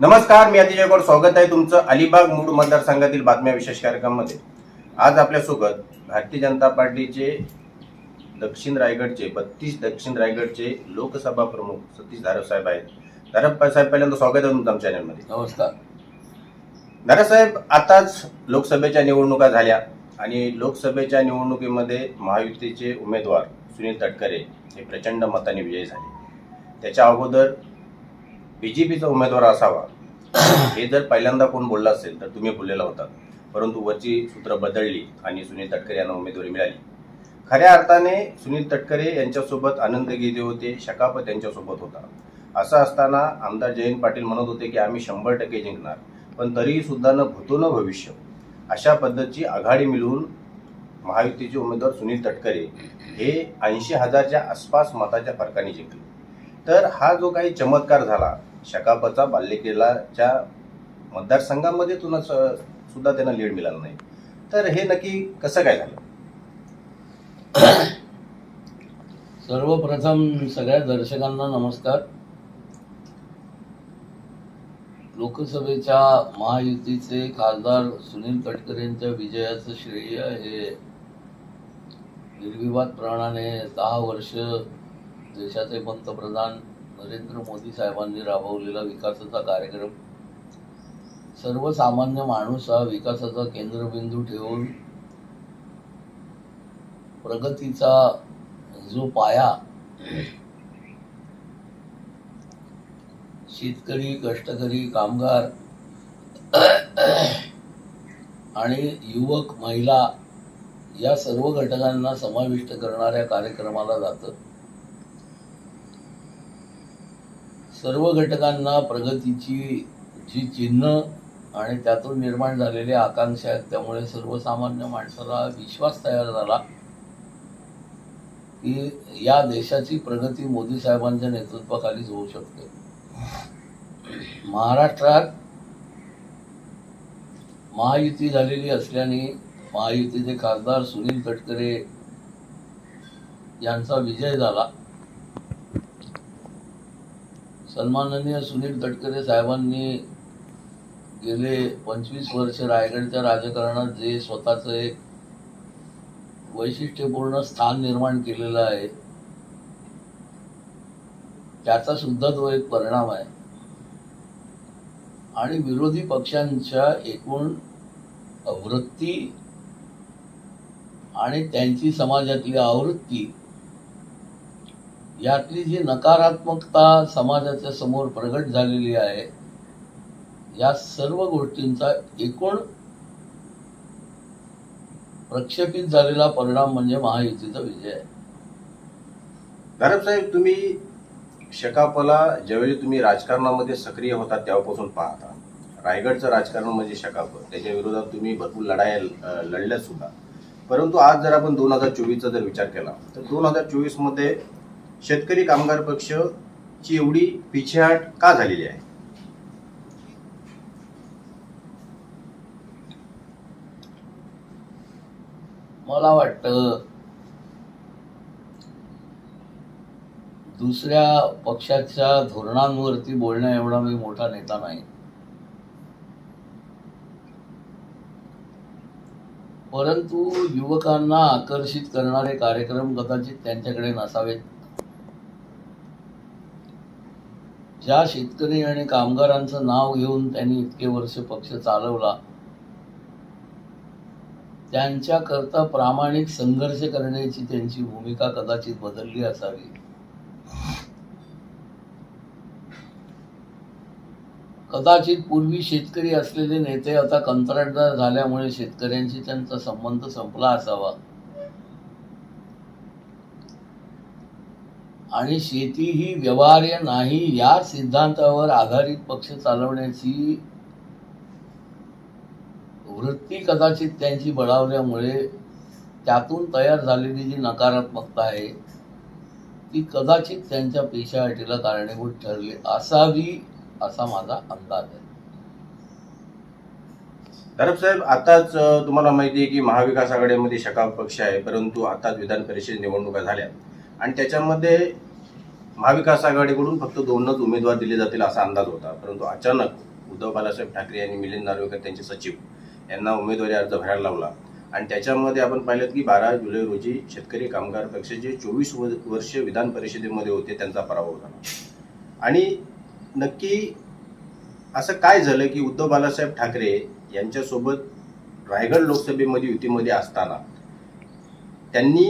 नमस्कार मी अतिजय गौड स्वागत आहे तुमचं अलिबाग मूड मतदारसंघातील बातम्या विशेष कार्यक्रमामध्ये. आज आपल्यासोबत भारतीय जनता पार्टीचे दक्षिण रायगडचे बत्तीस दक्षिण रायगडचे लोकसभा प्रमुख सतीश धारप साहेब आहेत. धारप साहेब पहिल्यांदा स्वागत आहे तुमचं आमच्या चॅनलमध्ये. नमस्कार. दादासाहेब आताच लोकसभेच्या निवडणुका झाल्या आणि लोकसभेच्या निवडणुकीमध्ये महायुतीचे उमेदवार सुनील तटकरे हे प्रचंड मताने विजयी झाले. त्याच्या अगोदर बी जे पीचा उमेदवार असावा हे जर पहिल्यांदा कोण बोललं असेल तर तुम्ही बोललेला होता. परंतु वरची सूत्र बदलली आणि सुनील तटकरे यांना उमेदवारी मिळाली. खऱ्या अर्थाने सुनील तटकरे यांच्यासोबत आनंद गीते होते शकाप त्यांच्यासोबत होता. असं असताना आमदार जयंत पाटील म्हणत होते की आम्ही शंभर टक्के जिंकणार पण तरीही सुद्धा न भूतो न भविष्य. अशा पद्धतीची आघाडी मिळवून महायुतीचे उमेदवार सुनील तटकरे हे ऐंशी हजारच्या आसपास मताच्या फरकाने जिंकले. तर हा जो काही चमत्कार झाला शकापचा बाल्यकेलाच्या मतदारसंघामध्ये तुला सुद्धा त्यांना लीड मिळाला नाही. तर हे नक्की कसं काय झालं? सर्वप्रथम सगळ्या दर्शकांना नमस्कार. लोकसभेच्या महायुतीचे खासदार सुनील तटकरेंच्या विजयाचं श्रेय हे निर्विवादप्रमाणे दहा वर्ष देशाचे पंतप्रधान नरेंद्र मोदी साहेबांनी राबवलेला विकासाचा कार्यक्रम. सर्वसामान्य माणूस हा विकासाचा केंद्रबिंदू ठेवून प्रगतीचा जो पाया शेतकरी कष्टकरी कामगार आणि युवक महिला या सर्व घटकांना समाविष्ट करणाऱ्या कार्यक्रमाला जातं. सर्व घटकांना प्रगतीची जी चिन्ह आणि त्यातून निर्माण झालेल्या आकांक्षा आहेत त्यामुळे सर्वसामान्य माणसाला विश्वास तयार झाला की या देशाची प्रगती मोदी साहेबांच्या नेतृत्वाखालीच होऊ शकते. महाराष्ट्रात महायुती झालेली असल्याने महायुतीचे खासदार सुनील तटकरे यांचा विजय झाला. सन्माननीय सुनील तटकरे साहेबांनी गेले पंचवीस वर्ष रायगडच्या राजकारणात जे स्वतःचं एक वैशिष्ट्यपूर्ण स्थान निर्माण केलेलं आहे त्याचा सुद्धा तो एक परिणाम आहे. आणि विरोधी पक्षांच्या एकूण वृत्ती आणि त्यांची समाजातली आवृत्ती यातली जी नकारात्मकता समाजाच्या समोर प्रगट झालेली आहे या सर्व गोष्टींचा एकूण प्रक्षेपित झालेला परिणाम म्हणजे महायुतीचा विजय आहे. साहेब तुम्ही शकापला ज्यावेळी तुम्ही राजकारणामध्ये सक्रिय होता तेव्हापासून पाहता. रायगडचं राजकारण म्हणजे शकाप. त्याच्या विरोधात तुम्ही भरपूर लढाया लढल्या सुद्धा. परंतु आज जर आपण दोन हजार चोवीसचा जर विचार केला तर दोन हजार चोवीसमध्ये शेतकरी कामगार पक्ष ची एवढी पिछेहाट का झालेली आहे? मला वाटतं दुसऱ्या पक्षाच्या धोरणांवरती बोलण्या एवढा मी मोठा नेता नाही. परंतु युवकांना आकर्षित करणारे कार्यक्रम कदाचित त्यांच्याकडे नसावेत. ज्या शेतकरी आणि कामगारांचं नाव घेऊन त्यांनी इतके वर्ष पक्ष चालवला त्यांच्याकरता प्रामाणिक संघर्ष करण्याची त्यांची भूमिका कदाचित बदलली असावी. कदाचित पूर्वी शेतकरी असलेले नेते आता कंत्राटदार झाल्यामुळे शेतकऱ्यांशी त्यांचा संबंध संपला असावा. आणि शेती ही व्यवहार्य नाही या सिद्धांतावर आधारित पक्ष चालवण्याची वृत्ती कदाचित त्यांची बळावल्यामुळे त्यातून तयार झालेली जी नकारात्मकता आहे ती कदाचित त्यांच्या पेशाटीला कारणीभूत ठरली असावी असा माझा अंदाज आहे. धारप साहेब आताच तुम्हाला माहिती आहे की महाविकास आघाडीमध्ये शकाप पक्ष आहे परंतु आताच विधान परिषद निवडणुका झाल्या आणि त्याच्यामध्ये महाविकास आघाडीकडून फक्त दोनच उमेदवार दिले जातील असा अंदाज होता. परंतु अचानक उद्धव बालासाहेब ठाकरे यांनी मिलिंद नार्वेकर त्यांचे सचिव यांना उमेदवारी अर्ज भरायला लावला. आणि त्याच्यामध्ये आपण पाहिलं की बारा जुलै रोजी शेतकरी कामगार पक्ष जे चोवीस वर्ष विधान परिषदेमध्ये होते त्यांचा पराभव झाला. आणि नक्की असं काय झालं की उद्धव बालासाहेब ठाकरे यांच्यासोबत रायगड लोकसभेमध्ये युतीमध्ये असताना त्यांनी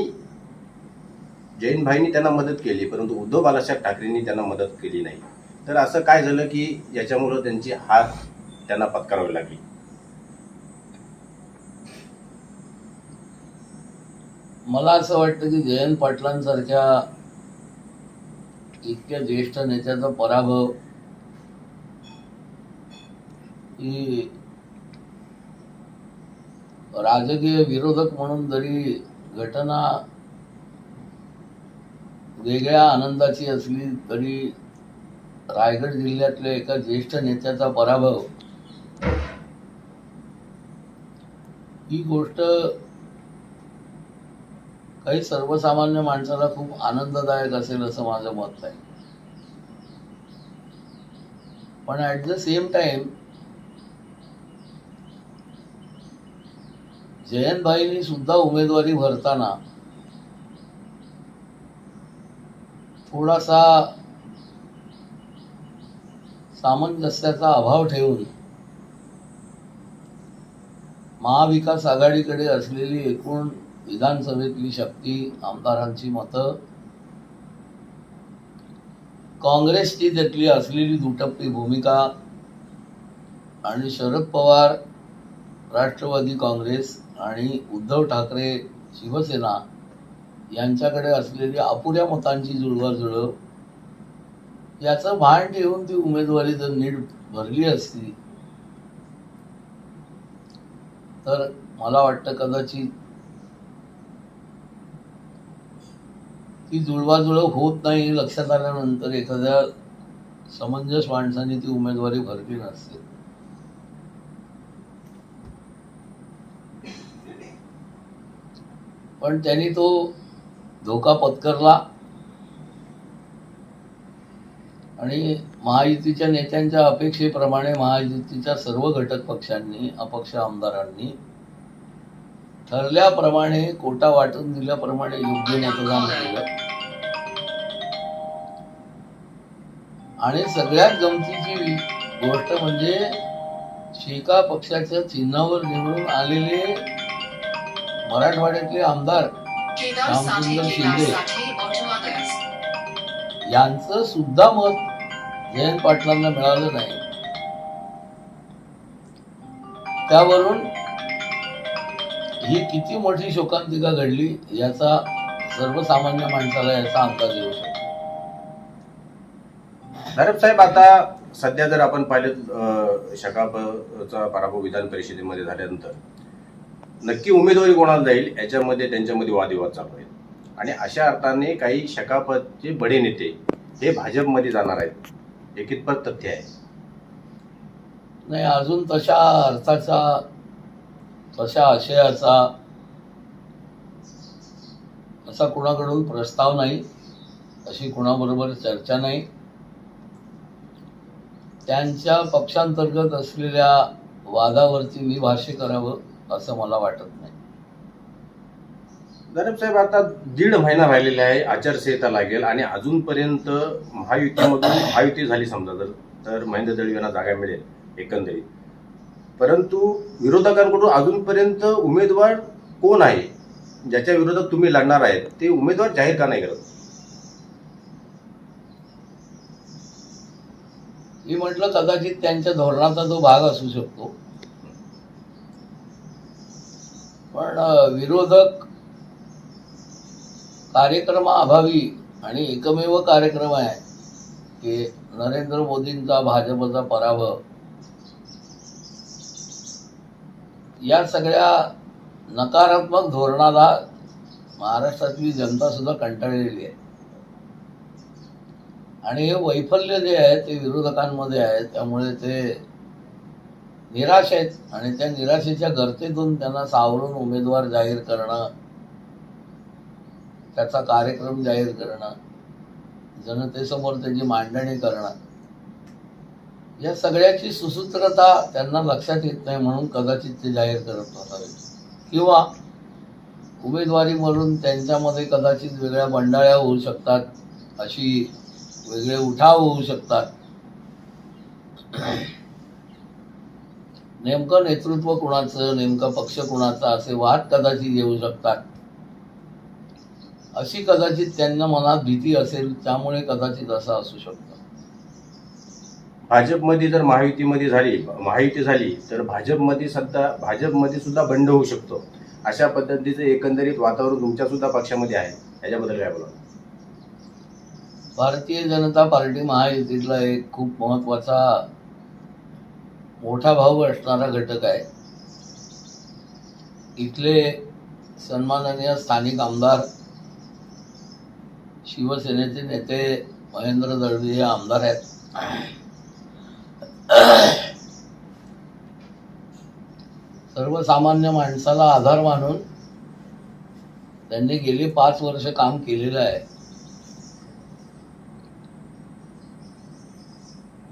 जैनभाईंनी त्यांना मदत केली परंतु उद्धव बाळासाहेब ठाकरेंनी त्यांना मदत केली नाही. तर असं काय झालं की याच्यामुळं त्यांची हार त्यांना पत्करावी लागली. मला असं वाटतं की जयंत पाटलांसारख्या इतक्या ज्येष्ठ नेत्याचा पराभव ही राजकीय विरोधक म्हणून जरी घटना वेगळ्या आनंदाची असली तरी रायगड जिल्ह्यातल्या एका ज्येष्ठ नेत्याचा पराभव. ही गोष्ट काही सर्वसामान्य माणसाला खूप आनंददायक असेल असं माझं मत आहे. पण ॲट द सेम टाइम जयंतभाईंनी सुद्धा उमेदवारी भरताना थोडासा सामंजस्याचा अभाव ठेवून महाविकास आघाडीकडे असलेली एकूण विधानसभेतली शक्ती आमदारांची मतं काँग्रेसची त्यातली असलेली दुटप्पी भूमिका आणि शरद पवार राष्ट्रवादी काँग्रेस आणि उद्धव ठाकरे शिवसेना यांच्याकडे असलेली अपुऱ्या मतांची जुळवाजुळव याचं भान ठेवून ती उमेदवारी जर नीट भरली असती तर मला वाटतं कदाचित ती जुळवाजुळव होत नाही लक्षात आल्यानंतर एखाद्या समंजस माणसाने ती उमेदवारी भरली नसते. पण त्यांनी तो धोका पत्करला. आणि महायुतीच्या नेत्यांच्या अपेक्षेप्रमाणे महायुतीच्या सर्व घटक पक्षांनी अपक्ष आमदारांनी ठरल्याप्रमाणे कोटा वाटून दिल्याप्रमाणे योग्य मतदान केलं. आणि सगळ्यात गमतीची गोष्ट म्हणजे शेका पक्षाच्या चिन्हावर निवडून आलेले मराठवाड्यातले आमदार केदार साठे. केदार साठे यांचं सुद्धा मत जयंत पाटलांना मिळालं नाही. त्यावरून ही किती मोठी शोकांतिका घडली याचा सर्वसामान्य माणसाला याचा अंदाज येऊ शकतो. नायब साहेब आता सध्या जर आपण पाहिलं शकापचा पराभव विधान परिषदेमध्ये झाल्यानंतर नक्की उमेदवारी कोणाला जाईल याच्यामध्ये त्यांच्यामध्ये वादविवाद चालू आहेत आणि अशा अर्थाने काही शकापतचे बडे नेते हे भाजपमध्ये जाणार आहेत हे कितपत तथ्य आहे? नाही अजून तशा अर्थाचा तशा आशयाचा असा कुणाकडून प्रस्ताव नाही अशी कुणाबरोबर चर्चा नाही. त्यांच्या पक्षांतर्गत असलेल्या वादावरती मी भाष्य करावं. असं मला वाटत नाही. नायब साहेब आता दीड महिना राहिलेला आहे आचारसंहिता लागेल आणि अजूनपर्यंत महायुतीमधून महायुती झाली समजा जर तर महेंद्र दळवी यांना जागा मिळेल एकंदरीत. परंतु विरोधकांकडून अजूनपर्यंत उमेदवार कोण आहे ज्याच्या विरोधात तुम्ही लढणार आहेत ते उमेदवार जाहीर का नाही करत? मी म्हटलं कदाचित त्यांच्या धोरणाचा तो भाग असू शकतो पण विरोधक कार्यक्रमाअभावी आणि एकमेव कार्यक्रम आहे की नरेंद्र मोदींचा भाजपचा पराभव. या सगळ्या नकारात्मक धोरणाला महाराष्ट्रातली जनता सुद्धा कंटाळलेली आहे. आणि हे वैफल्य जे आहे ते विरोधकांमध्ये आहे त्यामुळे ते निराश आहेत. आणि त्या निराशेच्या गर्तेतून त्यांना सावरून उमेदवार जाहीर करणं त्याचा कार्यक्रम जाहीर करणं जनतेसमोर त्याची मांडणी करणं या सगळ्याची सुसूत्रता त्यांना लक्षात येत नाही म्हणून कदाचित ते जाहीर करत नसावे. किंवा उमेदवारीवरून त्यांच्यामध्ये कदाचित वेगळ्या बंडाळ्या होऊ शकतात अशी वेगळे उठाव होऊ शकतात. नेमकं नेतृत्व कुणाचं नेमका पक्ष कुणाचा असे वाद कदाचित येऊ शकतात. अशी कदाचित त्यांना मनात भीती असेल त्यामुळे कदाचित असं असू शकतं. भाजपमध्ये जर महायुतीमध्ये झाली महायुती झाली तर भाजपमध्ये सध्या भाजपमध्ये सुद्धा बंड होऊ शकतो. अशा पद्धतीचं एकंदरीत वातावरण तुमच्या सुद्धा पक्षामध्ये आहे. याच्याबद्दल काय बोला भारतीय जनता पार्टी महायुतीतला एक खूप महत्त्वाचा मोठा भाऊ असणारा घटक आहे. इथले सन्माननीय स्थानिक आमदार शिवसेनेचे नेते महेंद्र दळवी हे आमदार आहेत. सर्वसामान्य माणसाला आधार मानून त्यांनी गेली पाच वर्ष काम केलेलं आहे.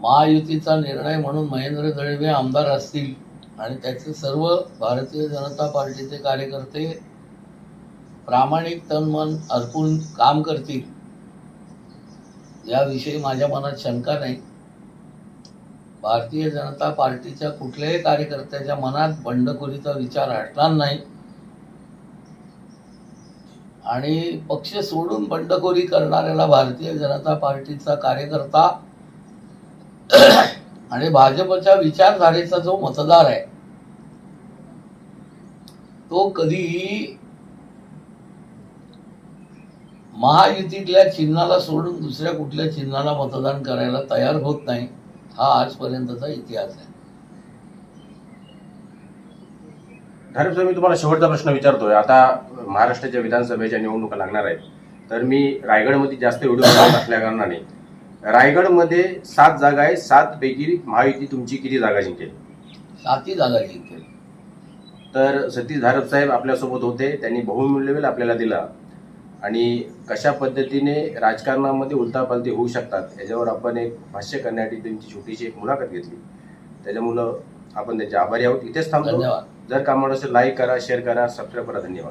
महायुतीचा निर्णय म्हणून महेंद्र दळवे आमदार असतील आणि त्याचे सर्व भारतीय जनता पार्टीचे कार्यकर्ते प्रामाणिक तन मन अर्पून काम करतील याविषयी माझ्या मनात शंका नाही. भारतीय जनता पार्टीच्या कुठल्याही कार्यकर्त्याच्या मनात बंडखोरीचा विचार असणार नाही. आणि पक्ष सोडून बंडखोरी करणाऱ्याला भारतीय जनता पार्टीचा कार्यकर्ता आणि भाजपच्या विचारधारेचा जो मतदार आहे तो कधीही महायुतीतल्या चिन्हाला सोडून दुसऱ्या कुठल्या चिन्हाला मतदान करायला तयार होत नाही हा आजपर्यंतचा इतिहास आहे. धारप मी तुम्हाला शेवटचा प्रश्न विचारतोय. आता महाराष्ट्राच्या विधानसभेच्या निवडणुका लागणार आहेत. तर मी रायगडमध्ये जास्त व्हिडिओ असल्या कारणाने रायगडमध्ये सात जागा आहे सात पैकी महायुती तुमची किती जागा जिंकेल? साती जागा जिंकेल. तर सतीश धारप साहेब आपल्यासोबत होते. त्यांनी बहुमूल्य वेळ आपल्याला दिला. आणि कशा पद्धतीने राजकारणामध्ये उलतापालती होऊ शकतात याच्यावर आपण एक भाष्य करण्यासाठी त्यांची छोटीशी एक मुलाखत घेतली. त्याच्यामुळं आपण त्यांचे आभारी आहोत. इथेच थांबतो. धन्यवाद. जर कामावर असेल लाईक करा शेअर करा सबस्क्राईब करा. धन्यवाद.